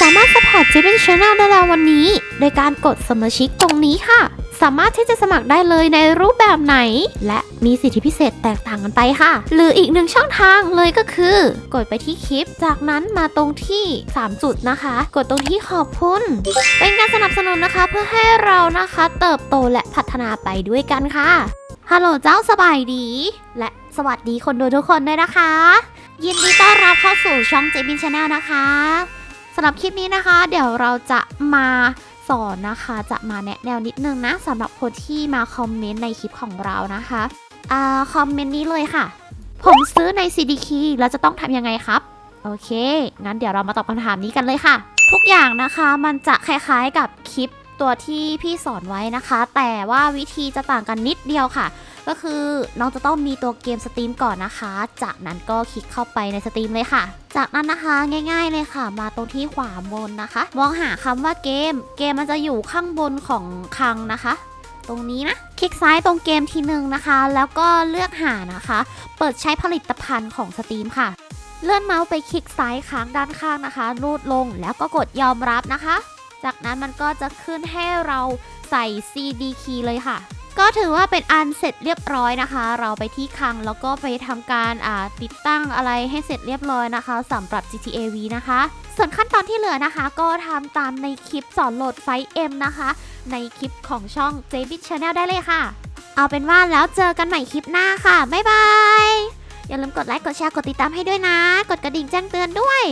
สามารถสปอร์ตเจเป็นช n แนลได้แล้ววันนี้ โดยการกดสมาชิกตรงนี้ค่ะ สามารถที่จะสมัครได้เลยในรูปแบบไหน และมีสิทธิพิเศษแตกต่างกันไปค่ะ หรืออีกหนึ่งช่องทางเลยก็คือ กดไปที่คลิป จากนั้นมาตรงที่ 3 จุดนะคะ กดตรงที่ขอบคุณ เป็นการสนับสนุนนะคะ เพื่อให้เรานะคะ เติบโตและพัฒนาไปด้วยกันค่ะฮัลโหลเจ้าสบายดี และสวัสดีคนดูทุกคนด้วยนะคะ ยินดีต้อนรับเข้าสู่ช่องเจบินชาแนลนะคะ สำหรับคลิปนี้นะคะ เดี๋ยวเราจะมาสอนนะคะจะมาแนะแนวนิดนึงนะสำหรับคนที่มาคอมเมนต์ในคลิปของเรานะคะอ่าคอมเมนต์นี้เลยค่ะ ผมซื้อใน CD Key แล้วจะต้องทำยังไงครับ โอเค งั้นเดี๋ยวเรามาตอบคำถามนี้กันเลยค่ะ ทุกอย่างนะคะมันจะคล้ายๆกับคลิปตัวที่พี่สอนไว้นะคะ แต่ว่าวิธีจะต่างกันนิดเดียวค่ะ ก็คือน้องจะต้องมีตัวเกมสตรีมก่อนนะคะ จากนั้นก็คลิกเข้าไปในสตรีมเลยค่ะ จากนั้นนะคะง่าย ๆเลยค่ะ มาตรงที่ขวาบนนะคะ มองหาคำว่าเกม เกมมันจะอยู่ข้างบนของคลังนะคะ ตรงนี้นะคลิกซ้ายตรงเกมทีหนึ่งนะคะ แล้วก็เลือกหานะคะ เปิดใช้ผลิตภัณฑ์ของสตรีมค่ะ เลื่อนเมาส์ไปคลิกซ้ายค้างด้านข้างนะคะ รูดลงแล้วก็กดยอมรับนะคะ จากนั้นมันก็จะขึ้นให้เราใส่ CD key เลยค่ะ ก็ถือว่าเป็นอันเสร็จเรียบร้อยนะคะ เราไปที่คลังแล้วก็ไปทำการติดตั้งอะไรให้เสร็จเรียบร้อยนะคะสำหรับ GTA V นะคะ ส่วนขั้นตอนที่เหลือนะคะ ก็ทำตามในคลิปสอนโหลดไฟล์ M นะคะ ในคลิปของช่อง j b i t Channel ได้เลยค่ะ เอาเป็นว่าแล้วเจอกันใหม่คลิปหน้าค่ะ บ๊ายบาย อย่าลืมกดไลค์ กดแชร์ กดติดตามให้ด้วยนะ กดกระดิ่งแจ้งเตือนด้วย